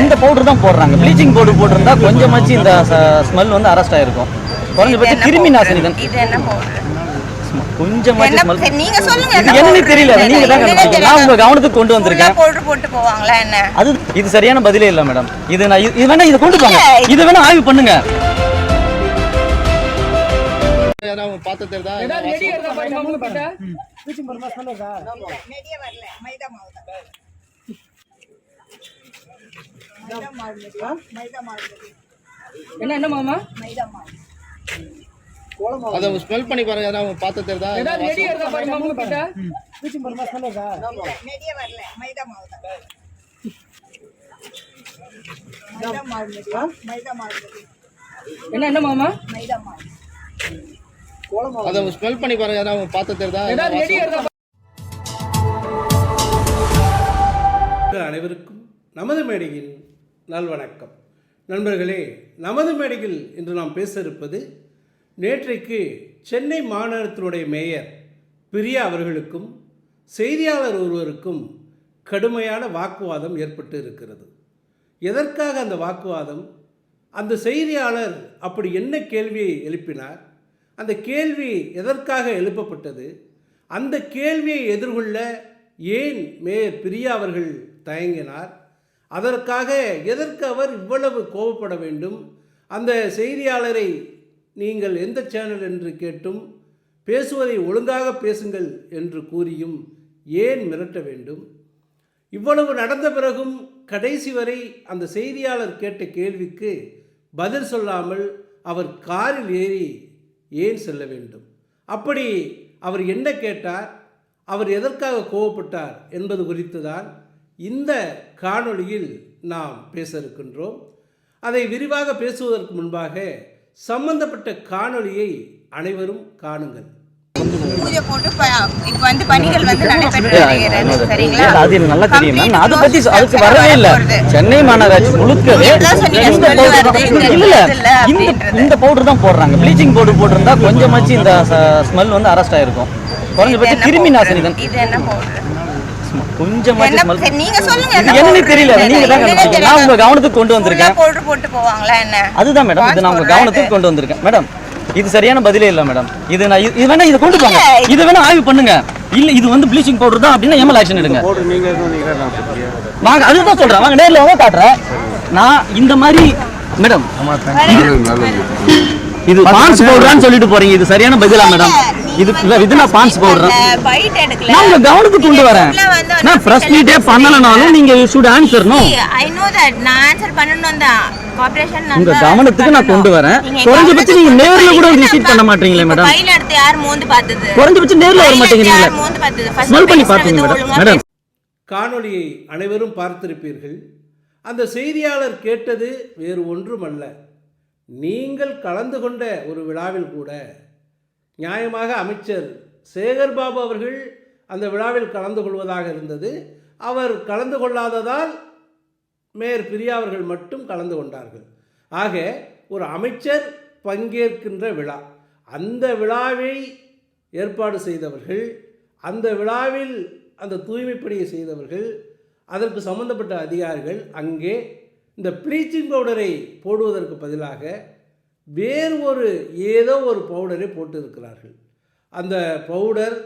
இந்த பவுடர் தான் போடுறாங்க. ப்ளீச்சிங் பவுடர் போட்டிருந்தா கொஞ்சமாச்சு இந்த ஸ்மெல் வந்து அரெஸ்ட் ஆயிருக்கும். குறைஞ்சபட்சம் கிருமி நாசினி தான் என்ன கொஞ்சமாச்சு என்ன நீங்க சொல்லுங்க. என்னன்னு தெரியல. நீங்க தான். நான் உங்க கவனத்துக்கு கொண்டு வந்திருக்கேன். பவுடர் போட்டு போவாங்களா என்ன? அது இது சரியான பதிலே இல்ல மேடம் இது நான் இது- வேணா இதை கொண்டு போங்க. இது வேணா ஆய்வு பண்ணுங்க. அவங்க பார்த்து தெரியுதா மைதா மாவு என்ன என்ன மாமா? மைதா மாவு. அதை ஸ்மெல் பண்ணி பாருங்க அவங்க பார்த்து தெரியுதா ஏதாவது ரெடி இருக்கா பாருங்க மாமா கிட்ட. நெடிய வரல. மைதா மாவு தான். மைதா மாவு நெடியா மைதா மாவு என்ன என்ன மாமா? மைதா மாவு. அதை ஸ்மெல் பண்ணி பாருங்க அவங்க பார்த்து தெரியுதா ஏதாவது ரெடி இருக்கா அனைவருக்கும் நமது மேடையின் நல்வணக்கம். நண்பர்களே நமது மேடையில் இன்று நாம் பேச இருப்பது நேற்றைக்கு சென்னை மாநகரத்தினுடைய மேயர் பிரியா அவர்களுக்கும் செய்தியாளர் ஒருவருக்கும் கடுமையான வாக்குவாதம் ஏற்பட்டு இருக்கிறது. எதற்காக அந்த வாக்குவாதம்? அந்த செய்தியாளர் அப்படி என்ன கேள்வியை எழுப்பினார்? அந்த கேள்வி எதற்காக எழுப்பப்பட்டது? அந்த கேள்வியை எதிர்கொள்ள ஏன் மேயர் பிரியா அவர்கள் தயங்கினார்? அதற்காக எதற்கு அவர் இவ்வளவு கோபப்பட வேண்டும்? அந்த செய்தியாளரை நீங்கள் எந்த சேனல் என்று கேட்டும் பேசுவதை ஒழுங்காக பேசுங்கள் என்று கூறியும் ஏன் மிரட்ட வேண்டும்? இவ்வளவு நடந்த பிறகும் கடைசி வரை அந்த செய்தியாளர் கேட்ட கேள்விக்கு பதில் சொல்லாமல் அவர் காரில் ஏறி ஏன் செல்ல வேண்டும்? அப்படி அவர் என்ன கேட்டார்? அவர் எதற்காக கோவப்பட்டார் என்பது குறித்து தான் இந்த காணொளியில் நாம் பேச இருக்கின்றோம் அதை விரிவாக பேசுவதற்கு முன்பாக சம்பந்தப்பட்ட காணொளியை அனைவரும் காணுங்கள். பூஜை போட்டு ப- இப்ப வந்து பணிகள் வந்து நடைபெற்று வருகிறது சரிங்களா? அது எனக்கு நல்லா தெரியும்? மேம் அதை பத்தி அதுக்கு வரவே இல்ல. சென்னை மாநகராட்சி முழுக்கவே இந்த பவுடர் இல்ல இந்த. இந்த தான் போடுறாங்க. ப்ளீச்சிங் பவுடர் போட்டிருந்தா கொஞ்சமாச்சு இந்த ஸ்மெல் வந்து அரெஸ்ட் ஆயிருக்கும். குறைஞ்சபட்சம் கிருமி? நாசினி தான். இது என்ன பவுடர் நீங்க சொல்லுங்க. என்னன்னு powder? தெரியல. நீங்க தான். நான் உங்க கவனத்துக்கு கொண்டு வந்திருக்கேன். பவுடர் போட்டு போவாங்களா என்ன? அதுதான் மேடம் இது நான் உங்க கவனத்துக்கு கொண்டு வந்திருக்கேன். மேடம் இது சரியான பதிலே இல்ல மேடம் இது நான் இது- இது வேணா இதை கொண்டு போங்க. இது வேணா ஆய்வு பண்ணுங்க. இல்ல இது வந்து ப்ளீச்சிங் பவுடர் தான் அப்படின்னா எம்எல் ஆக்ஷன் எடுங்க. வாங்க அதுதான் சொல்றேன். வாங்க நேர்ல வாங்க காட்டுறேன். நான் இந்த மாதிரி மேடம் இது பான்ஸ் பவுடரான்னு சொல்லிட்டு போறீங்க. இது சரியான பதிலா மேடம் இது இல்ல இது நான் பான்ஸ் பவுடர். நான் உங்க கவனத்துக்கு கொண்டு வரேன். நான் மீட்டே பண்ணலனாலும் நீங்க should answer no I know that. நான் answer பண்ணணும் தான். Cooperation நான் உங்க கவனத்துக்கு நான் கொண்டு வரேன். குறைஞ்சபட்சம் நீங்க நேர்ல கூட விசிட் பண்ண மாட்டீங்களே மேடம் கையில எடுத்து யார் மோந்து பார்த்தது? குறைஞ்சபட்சம் நேர்ல வர யார் மோந்து பார்த்தது? ஸ்மெல் பண்ணி பாத்தீங்க மேடம் மேடம் காணொளியை அனைவரும் பார்த்திருப்பீர்கள். அந்த செய்தியாளர் கேட்டது வேறு ஒன்றுமல்ல. நீங்கள் கலந்து கொண்ட ஒரு விழாவில் கூட நியாயமாக அமைச்சர் சேகர்பாபு அவர்கள் அந்த விழாவில் கலந்து கொள்வதாக இருந்தது. அவர் கலந்து கொள்ளாததால் மேயர் பிரியா அவர்கள் மட்டும் கலந்து கொண்டார்கள். ஆக ஒரு அமைச்சர் பங்கேற்கின்ற விழா அந்த விழாவை ஏற்பாடு செய்தவர்கள் அந்த விழாவில் அந்த தூய்மைப்பணியை செய்தவர்கள் அதற்கு சம்பந்தப்பட்ட அதிகாரிகள் அங்கே இந்த ப்ளீச்சிங் பவுடரை போடுவதற்கு பதிலாக வேறு ஒரு ஏதோ ஒரு பவுடரை போட்டு இருக்கிறார்கள் அந்த பவுடர்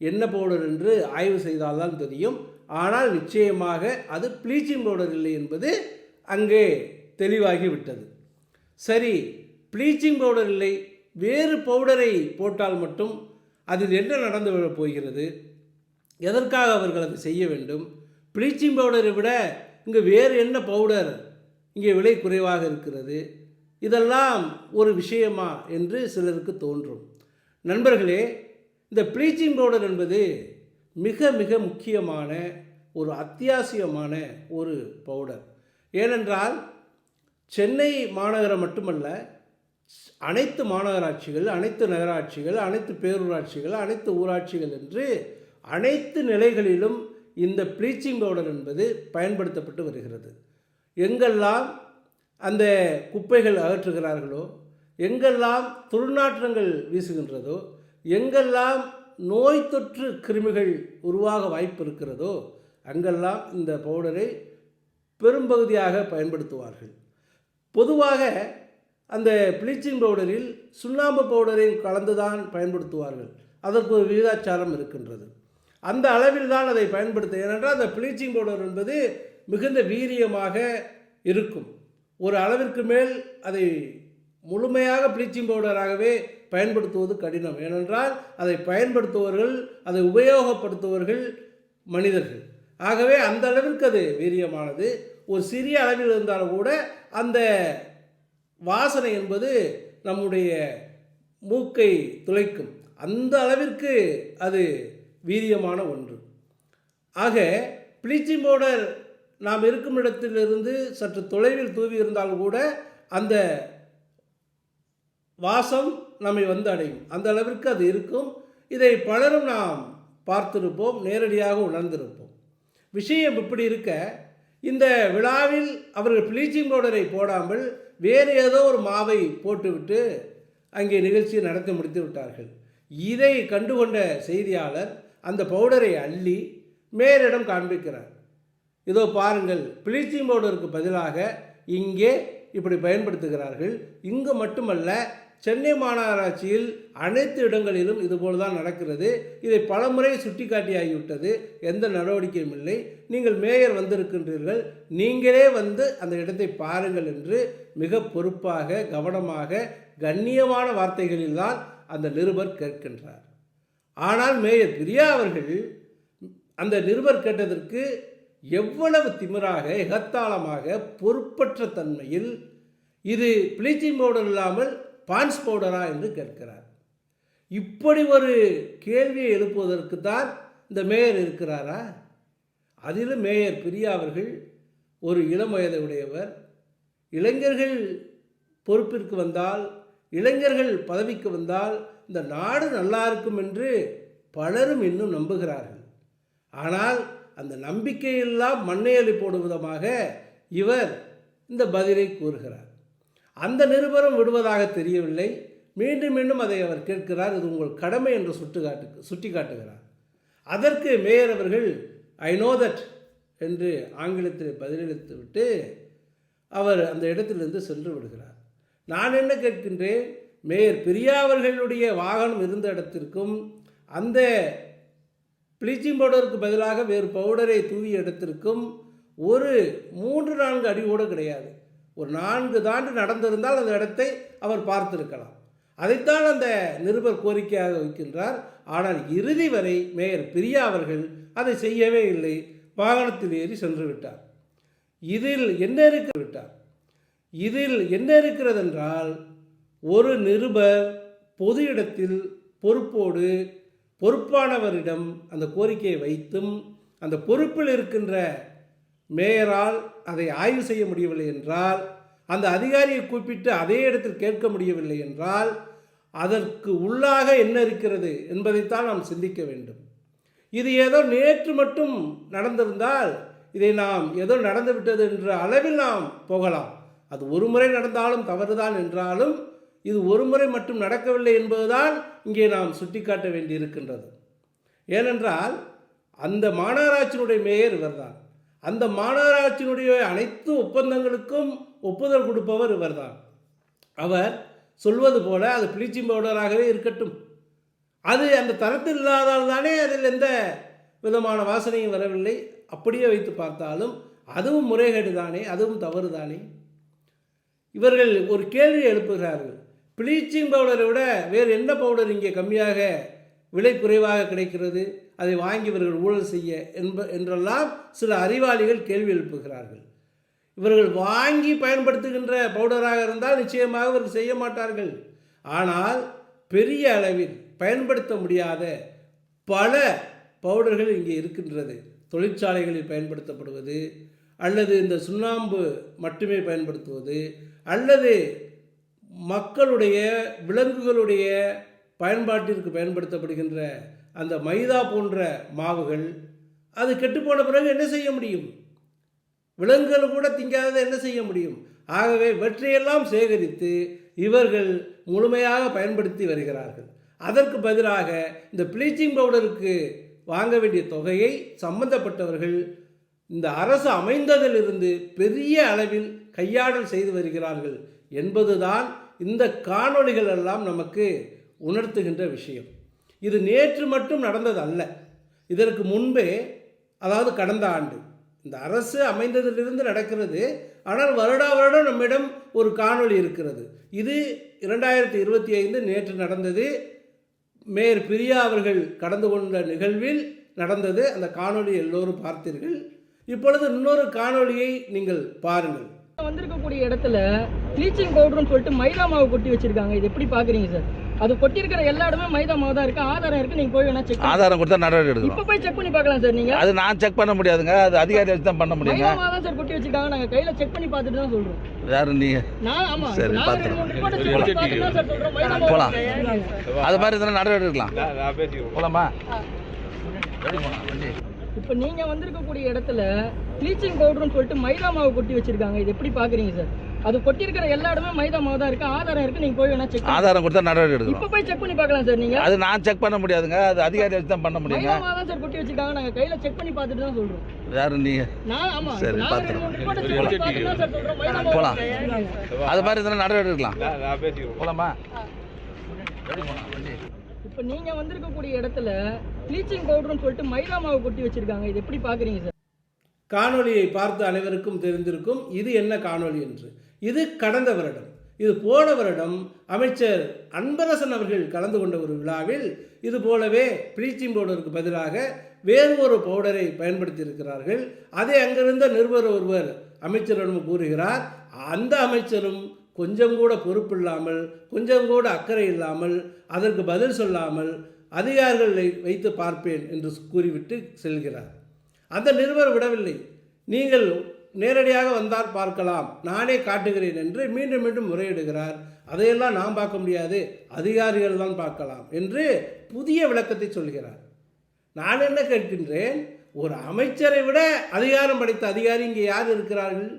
என்ன பவுடர் என்று ஆய்வு செய்தால்தான் தெரியும். ஆனால் நிச்சயமாக அது ப்ளீச்சிங் பவுடர் இல்லை என்பது அங்கே தெளிவாகிவிட்டது. சரி ப்ளீச்சிங் பவுடர் இல்லை. வேறு பவுடரை போட்டால் மட்டும் அதில் என்ன நடந்து விட போகிறது? எதற்காக அவர்கள் அதை செய்ய வேண்டும்? ப்ளீச்சிங் பவுடரை விட இங்கே வேறு என்ன பவுடர் இங்கே விலை குறைவாக இருக்கிறது. இதெல்லாம் ஒரு விஷயமா என்று சிலருக்கு தோன்றும். நண்பர்களே இந்த ப்ளீச்சிங் பவுடர் என்பது மிக மிக முக்கியமான ஒரு அத்தியாவசியமான ஒரு பவுடர் ஏனென்றால் சென்னை மாநகரம் மட்டுமல்ல அனைத்து மாநகராட்சிகள் அனைத்து நகராட்சிகள் அனைத்து பேரூராட்சிகள் அனைத்து ஊராட்சிகள் என்று அனைத்து நிலைகளிலும் இந்த ப்ளீச்சிங் பவுடர் என்பது பயன்படுத்தப்பட்டு வருகிறது. எங்கெல்லாம் அந்த குப்பைகள் அகற்றுகிறார்களோ எங்கெல்லாம் துர்நாற்றங்கள் வீசுகின்றதோ எங்கெல்லாம் நோய் தொற்று கிருமிகள் உருவாக வாய்ப்பு இருக்கிறதோ அங்கெல்லாம் இந்த பவுடரை பெரும்பகுதியாக பயன்படுத்துவார்கள். பொதுவாக அந்த ப்ளீச்சிங் பவுடரில் சுண்ணாம்பு பவுடரையும் கலந்துதான் பயன்படுத்துவார்கள். அதற்கு ஒரு விகிதாச்சாரம் இருக்கின்றது. அந்த அளவில் தான் அதை பயன்படுத்த ஏனென்றால் அந்த ப்ளீச்சிங் பவுடர் என்பது மிகுந்த வீரியமாக இருக்கும். ஒரு அளவிற்கு மேல் அதை முழுமையாக ப்ளீச்சிங் பவுடராகவே பயன்படுத்துவது கடினம். ஏனென்றால் அதை பயன்படுத்துபவர்கள் அதை உபயோகப்படுத்துபவர்கள் மனிதர்கள். ஆகவே அந்த அளவிற்கு அது வீரியமானது. ஒரு சிறிய அளவில் இருந்தாலும் கூட அந்த வாசனை என்பது நம்முடைய மூக்கை துளைக்கும். அந்த அளவிற்கு அது வீரியமான ஒன்று. ஆக ப்ளீச்சிங் பவுடர் நாம் இருக்கும் இடத்திலிருந்து சற்று தொலைவில் தூவி இருந்தாலும் கூட அந்த வாசம் நம்மை வந்து அடையும். அந்த அளவிற்கு அது இருக்கும். இதை பலரும் நாம் பார்த்திருப்போம் நேரடியாக உணர்ந்திருப்போம். விஷயம் இப்படி இருக்க இந்த விழாவில் அவர்கள் ப்ளீச்சிங் பவுடரை போடாமல் வேறு ஏதோ ஒரு மாவை போட்டுவிட்டு அங்கே நிகழ்ச்சியை நடத்தி முடித்து விட்டார்கள். இதை கண்டுகொண்ட செய்தியாளர் அந்த பவுடரை அள்ளி மேலிடம் காண்பிக்கிறார். இதோ பாருங்கள் ப்ளீச்சிங் பவுடருக்கு பதிலாக இங்கே இப்படி பயன்படுத்துகிறார்கள். இங்கு மட்டுமல்ல சென்னை மாநகராட்சியில் அனைத்து இடங்களிலும் இதுபோல் தான் நடக்கிறது. இதை பலமுறை சுட்டிக்காட்டியாகிவிட்டது. எந்த நடவடிக்கையும் இல்லை. நீங்கள் மேயர் வந்திருக்கின்றீர்கள். நீங்களே வந்து அந்த இடத்தை பாருங்கள் என்று மிக பொறுப்பாக கவனமாக கண்ணியமான வார்த்தைகளில் தான் அந்த நிருபர் கேட்கின்றார். ஆனால் மேயர் பிரியா அவர்கள் அந்த நிருபர் கேட்டதற்கு எவ்வளவு திமிராக எகத்தாளமாக பொறுப்பற்ற தன்மையில் இது ப்ளீச்சிங் பவுடர் இல்லாமல் பான்ஸ் பவுடரா என்று கேட்கிறார். இப்படி ஒரு கேள்வியை எழுப்புவதற்கு தான் இந்த மேயர் இருக்கிறாரா? அதிலும் மேயர் பிரியா அவர்கள் ஒரு இளம் வயதை உடையவர் இளைஞர்கள் பொறுப்பிற்கு வந்தால் இளைஞர்கள் பதவிக்கு வந்தால் இந்த நாடு நல்லா இருக்கும் என்று பலரும் இன்னும் நம்புகிறார்கள். ஆனால் அந்த நம்பிக்கையெல்லாம் மண்ணையலி போடும் விதமாக இவர் இந்த பதிலை கூறுகிறார். அந்த நிருபரம் விடுவதாக தெரியவில்லை. மீண்டும் மீண்டும் அதை அவர் கேட்கிறார். இது உங்கள் கடமை என்று சுட்டுக்காட்டு சுட்டி காட்டுகிறார். அதற்கு மேயர் அவர்கள் ஐ நோ தட் என்று ஆங்கிலத்தில் பதிலளித்து விட்டு அவர் அந்த இடத்திலிருந்து சென்று விடுகிறார். நான் என்ன கேட்கின்றேன்? மேயர் பிரியா அவர்களுடைய வாகனம் இருந்த இடத்திற்கும் அந்த ப்ளீச்சிங் பவுடருக்கு பதிலாக வேறு பவுடரை தூவிய இடத்திற்கும் ஒரு மூன்று நான்கு அடி கூட கிடையாது. ஒரு நான்கு தாண்டு நடந்திருந்தால் அந்த இடத்தை அவர் பார்த்திருக்கலாம். அதைத்தான் அந்த நிருபர் கோரிக்கையாக வைக்கின்றார். ஆனால் இறுதி வரை மேயர் பிரியா அவர்கள் அதை செய்யவே இல்லை. வாகனத்தில் ஏறி சென்று விட்டார். இதில் என்ன இருக்க விட்டார். இதில் என்ன இருக்கிறது என்றால் ஒரு நிருபர் பொது இடத்தில் பொறுப்போடு பொறுப்பானவரிடம் அந்த கோரிக்கையை வைத்தும் அந்த பொறுப்பில் இருக்கின்ற மேயரால் அதை ஆய்வு செய்ய முடியவில்லை என்றால் அந்த அதிகாரியை கூப்பிட்டு அதே இடத்தில் கேட்க முடியவில்லை என்றால் அதற்கு உள்ளாக என்ன இருக்கிறது என்பதைத்தான் நாம் சிந்திக்க வேண்டும். இது ஏதோ நேற்று மட்டும் நடந்திருந்தால் இதை நாம் ஏதோ நடந்துவிட்டது என்ற அளவில் நாம் போகலாம். அது ஒரு முறை நடந்தாலும் தவறுதான் என்றாலும் இது ஒரு முறை மட்டும் நடக்கவில்லை என்பதுதான் இங்கே நாம் சுட்டிக்காட்ட வேண்டியிருக்கின்றது. ஏனென்றால் அந்த மாநகராட்சியினுடைய மேயர் இவர்தான். அந்த மாநகராட்சியினுடைய அனைத்து ஒப்பந்தங்களுக்கும் ஒப்புதல் கொடுப்பவர் இவர்தான். அவர் சொல்வது போல அது ப்ளீச்சிங் பவுடராகவே இருக்கட்டும். அது அந்த தரத்தில் இல்லாதால் தானே அதில் எந்த விதமான வாசனையும் வரவில்லை. அப்படியே வைத்து பார்த்தாலும் அதுவும் முறைகேடு தானே அதுவும் தவறு தானே இவர்கள் ஒரு கேள்வி எழுப்புகிறார்கள். ப்ளீச்சிங் பவுடரை விட வேறு என்ன பவுடர் இங்கே கம்மியாக விலை குறைவாக கிடைக்கிறது? அதை வாங்கி இவர்கள் ஊழல் செய்ய என்ப என்றெல்லாம் சில அறிவாளிகள் கேள்வி எழுப்புகிறார்கள். இவர்கள் வாங்கி பயன்படுத்துகின்ற பவுடராக இருந்தால் நிச்சயமாக இவர்கள் செய்ய மாட்டார்கள். ஆனால் பெரிய அளவில் பயன்படுத்த முடியாத பல பவுடர்கள் இங்கே இருக்கின்றது. தொழிற்சாலைகளில் பயன்படுத்தப்படுவது அல்லது இந்த சுண்ணாம்பு மட்டுமே பயன்படுத்துவது அல்லது மக்களுடைய விலங்குகளுடைய பயன்பாட்டிற்கு பயன்படுத்தப்படுகின்ற அந்த மைதா போன்ற மாவுகள் அது கெட்டுப்போன பிறகு என்ன செய்ய முடியும்? விலங்குகள் கூட திங்காததை என்ன செய்ய முடியும்? ஆகவே வெற்றியெல்லாம் சேகரித்து இவர்கள் முழுமையாக பயன்படுத்தி வருகிறார்கள். அதற்கு பதிலாக இந்த ப்ளீச்சிங் பவுடருக்கு வாங்க வேண்டிய தொகையை சம்பந்தப்பட்டவர்கள் இந்த அரசு அமைந்ததிலிருந்து பெரிய அளவில் கையாடல் செய்து வருகிறார்கள். என்பதுதான் இந்த காணொளிகள் எல்லாம் நமக்கு உணர்த்துகின்ற விஷயம். இது நேற்று மட்டும் நடந்தது அல்ல இதற்கு முன்பே அதாவது கடந்த ஆண்டு இந்த அரசு அமைந்ததிலிருந்து நடக்கிறது. ஆனால் வருடா வருடம் நம்மிடம் ஒரு காணொளி இருக்கிறது. இது இரண்டாயிரத்தி இருபத்தி ஐந்து நேற்று நடந்தது. மேயர் பிரியா அவர்கள் கடந்து கொண்ட நிகழ்வில் நடந்தது. அந்த காணொளி எல்லோரும் பார்த்தீர்கள். இப்பொழுது இன்னொரு காணொளியை நீங்கள் பாருங்கள். வந்திருக்கக்கூடிய இடத்துல ப்ளீச்சிங் பவுடர்னு சொல்லிட்டு மைதா மாவு கொட்டி வச்சிருக்காங்க. இது எப்படி பாக்குறீங்க சார் அது கொட்டி இருக்கிற எல்லா இடமே மைதா மாவு தான் இருக்கு. ஆதாரம் இருக்கு. நீங்க போய் வேணா செக் ஆதாரம் கொடுத்தா நடவடிக்கை இப்ப எடுக்கணும் போய் செக் பண்ணி பார்க்கலாம் சார் நீங்க. அது நான் செக் பண்ண முடியாதுங்க. அது அதிகாரி வச்சு தான் பண்ண முடியுங்க. மைதா மாவு தான் சார் கொட்டி வச்சிருக்காங்க. நாங்க கையில செக் பண்ணி பார்த்துட்டு தான் சொல்றோம். யாரு நீங்க நான் ஆமா சரி, மாவு போலாம். அது மாதிரி இதெல்லாம் நடவடிக்கை எடுக்கலாம். போலாமா? எப்படி போலாம். வண்டி. இப்ப நீங்க வந்திருக்கக்கூடிய இடத்துல ப்ளீச்சிங் பவுடர்னு சொல்லிட்டு மைதா மாவு கொட்டி வச்சிருக்காங்க. இது எப்படி பாக்குறீங்க சார் அது கொட்டி இருக்கிற எல்லா இடமே மைதா மாவு தான் இருக்கு. ஆதாரம் இருக்கு. நீங்க போய் வேணா செக் ஆதாரம் கொடுத்தா நடவடிக்கை இப்ப எடுக்கணும் போய் செக் பண்ணி பார்க்கலாம் சார் நீங்க. அது நான் செக் பண்ண முடியாதுங்க. அது அதிகாரி வச்சு தான் பண்ண முடியுங்க. மைதா மாவு தான் சார் கொட்டி வச்சிருக்காங்க. நாங்க கையில செக் பண்ணி பார்த்துட்டு தான் சொல்றோம். யாரு நீங்க நான் ஆமா சரி, போலாம். இருக்கு. அது மாதிரி இதெல்லாம் நடவடிக்கை எடுக்கலாம். வண்டி இப்ப நீங்க வந்திருக்கக்கூடிய இடத்துல ப்ளீச்சிங் பவுடர்னு சொல்லிட்டு மைதா மாவு கொட்டி வச்சிருக்காங்க. இது எப்படி பாக்குறீங்க சார் காணொளியை பார்த்த அனைவருக்கும் தெரிந்திருக்கும் இது என்ன காணொளி என்று. இது கடந்த வருடம். இது போன வருடம் அமைச்சர் அன்பரசன் அவர்கள் கலந்து கொண்ட ஒரு விழாவில் இது போலவே ப்ளீச்சிங் பவுடருக்கு பதிலாக வேறு ஒரு பவுடரை பயன்படுத்தியிருக்கிறார்கள். அதை அங்கிருந்த நிருபர் ஒருவர் அமைச்சரிடம் கூறுகிறார் அந்த அமைச்சரும் கொஞ்சம் கூட பொறுப்பில்லாமல் கொஞ்சம் கூட அக்கறை இல்லாமல் அதற்கு பதில் சொல்லாமல் அதிகாரிகளை வைத்து பார்ப்பேன் என்று கூறிவிட்டு செல்கிறார். அந்த நிருபர் விடவில்லை. நீங்கள் நேரடியாக வந்தால் பார்க்கலாம். நானே காட்டுகிறேன் என்று மீண்டும் மீண்டும் முறையிடுகிறார். அதையெல்லாம் நாம் பார்க்க முடியாது. அதிகாரிகள் தான் பார்க்கலாம் என்று புதிய விளக்கத்தை சொல்கிறார். நான் என்ன கேட்கின்றேன்? ஒரு அமைச்சரை விட அதிகாரம் படைத்த அதிகாரி இங்கே யார் இருக்கிறார்கள்?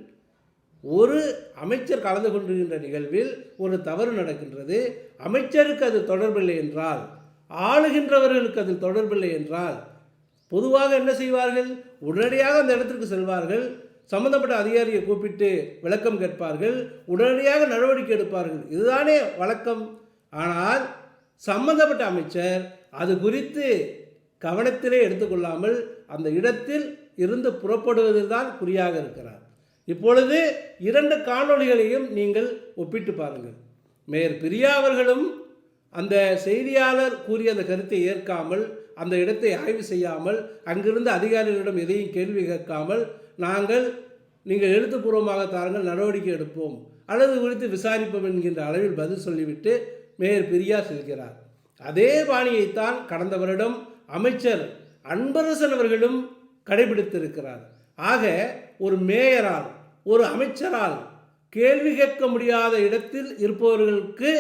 ஒரு அமைச்சர் கலந்து கொண்டிருக்கின்ற நிகழ்வில் ஒரு தவறு நடக்கின்றது. அமைச்சருக்கு அது தொடர்பில்லை என்றால் ஆளுகின்றவர்களுக்கு அது தொடர்பில்லை என்றால் பொதுவாக என்ன செய்வார்கள்? உடனடியாக அந்த இடத்திற்கு செல்வார்கள். சம்பந்தப்பட்ட அதிகாரியை கூப்பிட்டு விளக்கம் கேட்பார்கள். உடனடியாக நடவடிக்கை எடுப்பார்கள். இதுதானே வழக்கம். ஆனால் சம்பந்தப்பட்ட அமைச்சர் அது குறித்து கவனத்திலே எடுத்துக்கொள்ளாமல் அந்த இடத்தில் இருந்து புறப்படுவதில் தான் குறியாக இருக்கிறார். இப்பொழுது இரண்டு காணொளிகளையும் நீங்கள் ஒப்பிட்டு பாருங்கள். மேயர் பிரியா அவர்களும் அந்த செய்தியாளர் கூறிய அந்த கருத்தை ஏற்காமல் அந்த இடத்தை ஆய்வு செய்யாமல் அங்கிருந்த அதிகாரிகளிடம் எதையும் கேள்வி கேட்காமல் நாங்கள் நீங்கள் எழுத்துப்பூர்வமாக தாருங்கள் நடவடிக்கை எடுப்போம் அல்லது குறித்து விசாரிப்போம் என்கின்ற அளவில் பதில் சொல்லிவிட்டு மேயர் பிரியா செல்கிறார். அதே பாணியைத்தான் கடந்த வருடம் அமைச்சர் அன்பரசன் அவர்களும் கடைபிடித்திருக்கிறார். ஆக ஒரு மேயரால் ஒரு அமைச்சரால் கேள்வி கேட்க முடியாத இடத்தில் இருப்பவர்களுக்கு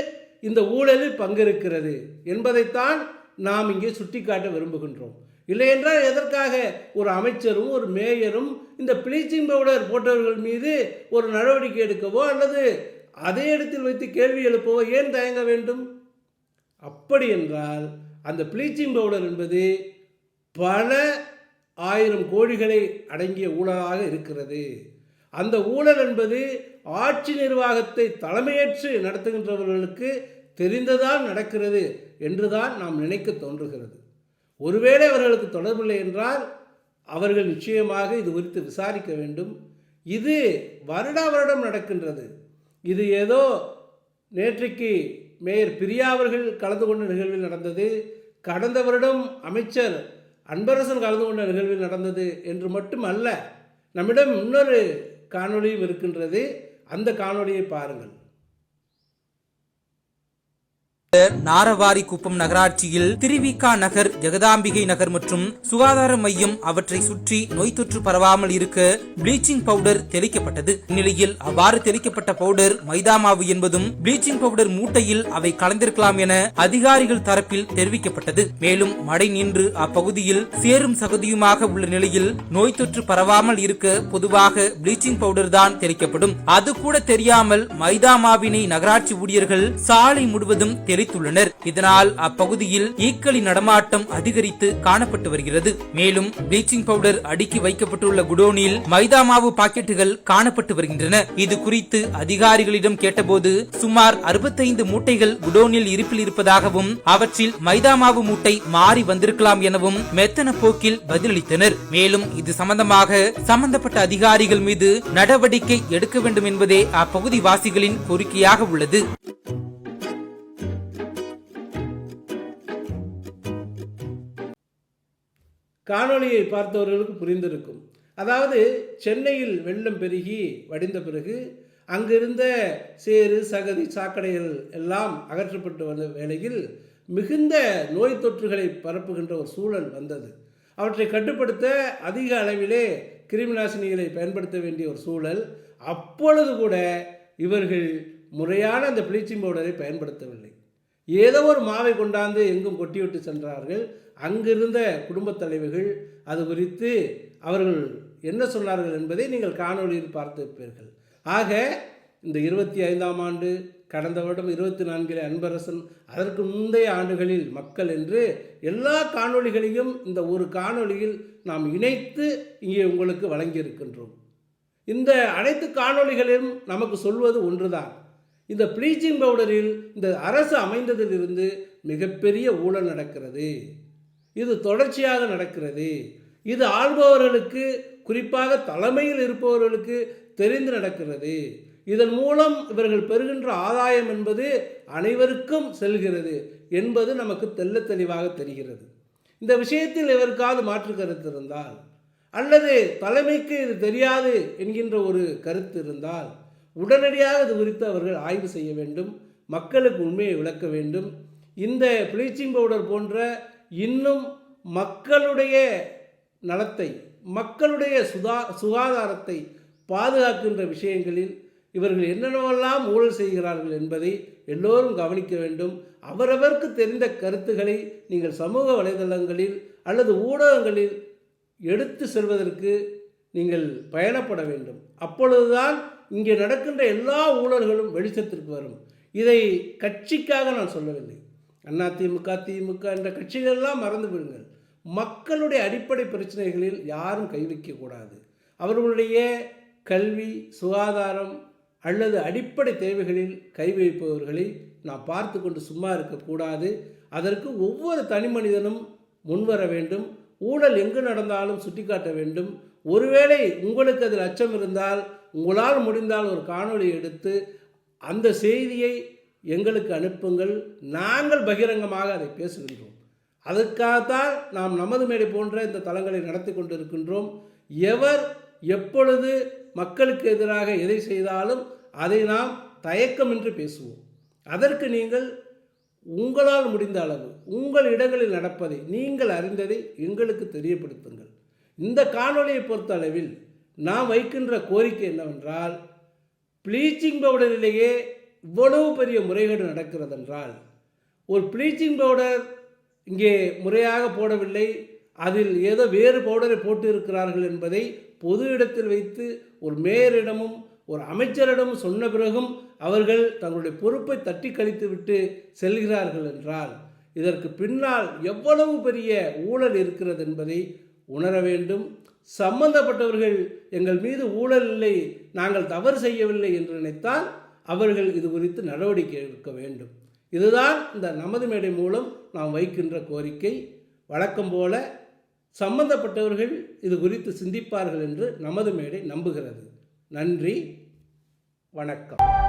இந்த ஊழலில் பங்கு இருக்கிறது என்பதைத்தான் நாம் இங்கே சுட்டிக்காட்ட விரும்புகின்றோம். இல்லையென்றால் எதற்காக ஒரு அமைச்சரும் ஒரு மேயரும் இந்த ப்ளீச்சிங் பவுடர் போட்டவர்கள் மீது ஒரு நடவடிக்கை எடுக்கவோ அல்லது அதே இடத்தில் வைத்து கேள்வி எழுப்பவோ ஏன் தயங்க வேண்டும்? அப்படி என்றால் அந்த ப்ளீச்சிங் பவுடர் என்பது பல ஆயிரம் கோழிகளை அடங்கிய ஊழலாக இருக்கிறது. அந்த ஊழல் என்பது ஆட்சி நிர்வாகத்தை தலைமையேற்று நடத்துகின்றவர்களுக்கு தெரிந்ததால் நடக்கிறது என்றுதான் நாம் நினைக்க தோன்றுகிறது. ஒருவேளை அவர்களுக்கு தொடர்பில்லை என்றால் அவர்கள் நிச்சயமாக இது குறித்து விசாரிக்க வேண்டும். இது வருடா வருடம் நடக்கின்றது. இது ஏதோ நேற்றைக்கு மேயர் பிரியா அவர்கள் கலந்து கொண்ட நிகழ்வில் நடந்தது கடந்த வருடம் அமைச்சர் அன்பரசன் கலந்து கொண்ட நிகழ்வில் நடந்தது என்று மட்டும் அல்ல நம்மிடம் இன்னொரு காணொளியும் இருக்கின்றது. அந்த காணொளியை பாருங்கள். நாரவாரி குப்பம் நகராட்சியில் திருவிகா நகர் ஜெகதாம்பிகை நகர் மற்றும் சுகாதார மையம் அவற்றை சுற்றி நோய் தொற்று பரவாமல் இருக்க ப்ளீச்சிங் பவுடர் தெளிக்கப்பட்டது. இந்நிலையில் அவ்வாறு தெளிக்கப்பட்ட பவுடர் மைதா மாவு என்பதும் ப்ளீச்சிங் பவுடர் மூட்டையில் அவை கலந்திருக்கலாம் என அதிகாரிகள் தரப்பில் தெரிவிக்கப்பட்டது. மேலும் மழை நின்று அப்பகுதியில் சேரும் சகதியுமாக உள்ள நிலையில் நோய் தொற்று பரவாமல் இருக்க பொதுவாக ப்ளீச்சிங் பவுடர் தான் தெளிக்கப்படும். அது கூட தெரியாமல் மைதா மாவினை நகராட்சி ஊழியர்கள் சாலை முழுவதும் எரித்துள்ளனர். இதனால் அப்பகுதியில் ஈக்களி நடமாட்டம் அதிகரித்து காணப்பட்டு வருகிறது. மேலும் ப்ளீச்சிங் பவுடர் அடுக்கி வைக்கப்பட்டுள்ள குடோனில் மைதா மாவு பாக்கெட்டுகள் காணப்பட்டு வருகின்றன. இது குறித்து அதிகாரிகளிடம் கேட்டபோது சுமார் அறுபத்தைந்து மூட்டைகள் குடோனில் இருப்பில் இருப்பதாகவும் அவற்றில் மைதா மாவு மூட்டை மாறி வந்திருக்கலாம் எனவும் மெத்தன போக்கில் பதிலளித்தனர். மேலும் இது சம்பந்தமாக சம்பந்தப்பட்ட அதிகாரிகள் மீது நடவடிக்கை எடுக்க வேண்டும் என்பதே அப்பகுதி வாசிகளின் கோரிக்கையாக உள்ளது. காணொளியை பார்த்தவர்களுக்கு புரிந்திருக்கும். அதாவது சென்னையில் வெள்ளம் பெருகி வடிந்த பிறகு அங்கிருந்த சேறு சகதி சாக்கடைகள் எல்லாம் அகற்றப்பட்டு வந்த வேளையில் மிகுந்த நோய் தொற்றுகளை பரப்புகின்ற ஒரு சூழல் வந்தது. அவற்றை கட்டுப்படுத்த அதிக அளவிலே கிருமிநாசினிகளை பயன்படுத்த வேண்டிய ஒரு சூழல் அப்பொழுது கூட இவர்கள் முறையான அந்த ப்ளீச்சிங் பவுடரை பயன்படுத்தவில்லை. ஏதோ ஒரு மாவை கொண்டாந்து எங்கும் கொட்டிவிட்டு சென்றார்கள். அங்கிருந்த குடும்பத் தலைவர்கள் அது குறித்து அவர்கள் என்ன சொன்னார்கள் என்பதை நீங்கள் காணொளியில் பார்த்திருப்பீர்கள் ஆக இந்த இருபத்தி ஐந்தாம் ஆண்டு கடந்த வருடம் இருபத்தி நான்கில் அன்பரசன் அதற்கு முந்தைய ஆண்டுகளில் மக்கள் என்று எல்லா காணொளிகளையும் இந்த ஒரு காணொளியில் நாம் இணைத்து இங்கே உங்களுக்கு வழங்கியிருக்கின்றோம். இந்த அனைத்து காணொளிகளிலும் நமக்கு சொல்வது ஒன்றுதான். இந்த ப்ளீச்சிங் பவுடரில் இந்த அரசு அமைந்ததிலிருந்து மிகப்பெரிய ஊழல் நடக்கிறது. இது தொடர்ச்சியாக நடக்கிறது. இது ஆள்பவர்களுக்கு குறிப்பாக தலைமையில் இருப்பவர்களுக்கு தெரிந்து நடக்கிறது. இதன் மூலம் இவர்கள் பெறுகின்ற ஆதாயம் என்பது அனைவருக்கும் செல்கிறது என்பது நமக்கு தெள்ள தெளிவாக தெரிகிறது. இந்த விஷயத்தில் எவருக்காவது மாற்று கருத்து இருந்தால் அல்லது தலைமைக்கு இது தெரியாது என்கின்ற ஒரு கருத்து இருந்தால் உடனடியாக இது குறித்து அவர்கள் ஆய்வு செய்ய வேண்டும் மக்களுக்கு உண்மையை விளக்க வேண்டும். இந்த ப்ளீச்சிங் பவுடர் போன்ற இன்னும் மக்களுடைய நலத்தை மக்களுடைய சுதா சுகாதாரத்தை பாதுகாக்கின்ற விஷயங்களில் இவர்கள் என்னென்னவெல்லாம் ஊழல் செய்கிறார்கள் என்பதை எல்லோரும் கவனிக்க வேண்டும். அவரவருக்கு தெரிந்த கருத்துக்களை நீங்கள் சமூக வலைதளங்களில் அல்லது ஊடகங்களில் எடுத்து செல்வதற்கு நீங்கள் பயணப்பட வேண்டும். அப்பொழுதுதான் இங்கே நடக்கின்ற எல்லா ஊழல்களும் வெளிச்சத்திற்கு வரும். இதை கட்சிக்காக நான் சொல்லவில்லை. அண்ணா திமுக என்ற கட்சிகளெல்லாம் மறந்து விடுங்கள். மக்களுடைய அடிப்படை பிரச்சனைகளில் யாரும் கை வைக்கக்கூடாது அவர்களுடைய கல்வி சுகாதாரம் அல்லது அடிப்படை தேவைகளில் கை வைப்பவர்களை நாம் பார்த்து கொண்டு சும்மா இருக்கக்கூடாது அதற்கு ஒவ்வொரு தனி மனிதனும் முன்வர வேண்டும். ஊழல் எங்கு நடந்தாலும் சுட்டிக்காட்ட வேண்டும். ஒருவேளை உங்களுக்கு அதில் அச்சம் இருந்தால் உங்களால் முடிந்தால் ஒரு காணொளி எடுத்து அந்த செய்தியை எங்களுக்கு அனுப்புங்கள். நாங்கள் பகிரங்கமாக அதை பேசுகின்றோம். அதற்காகத்தான் நாம் நமது மேடை போன்ற இந்த தளங்களை நடத்தி கொண்டிருக்கின்றோம். எவர் எப்பொழுது மக்களுக்கு எதிராக எதை செய்தாலும் அதை நாம் தயக்கமின்றி பேசுவோம். அதற்கு நீங்கள் உங்களால் முடிந்த அளவு உங்கள் இடங்களில் நடப்பதை நீங்கள் அறிந்ததை எங்களுக்கு தெரியப்படுத்துங்கள். இந்த காணொலியை பொறுத்த அளவில் நாம் வைக்கின்ற கோரிக்கை என்னவென்றால் ப்ளீச்சிங் பவுடரிலேயே இவ்வளவு பெரிய முறைகேடு நடக்கிறதென்றால் ஒரு ப்ளீச்சிங் பவுடர் இங்கே முறையாக போடவில்லை. அதில் ஏதோ வேறு பவுடரை போட்டு இருக்கிறார்கள் என்பதை பொது இடத்தில் வைத்து ஒரு மேயரிடமும் ஒரு அமைச்சரிடமும் சொன்ன பிறகும் அவர்கள் தங்களுடைய பொறுப்பை தட்டி கழித்துவிட்டு செல்கிறார்கள் என்றால் இதற்கு பின்னால் எவ்வளவு பெரிய ஊழல் இருக்கிறது என்பதை உணர வேண்டும். சம்பந்தப்பட்டவர்கள் எங்கள் மீது ஊழல் இல்லை நாங்கள் தவறு செய்யவில்லை என்று நினைத்தால் அவர்கள் இது குறித்து நடவடிக்கை எடுக்க வேண்டும். இதுதான் இந்த நமது மேடை மூலம் நாம் வைக்கின்ற கோரிக்கை. வழக்கம் போல சம்பந்தப்பட்டவர்கள் இது குறித்து சிந்திப்பார்கள் என்று நமது மேடை நம்புகிறது. நன்றி. வணக்கம்.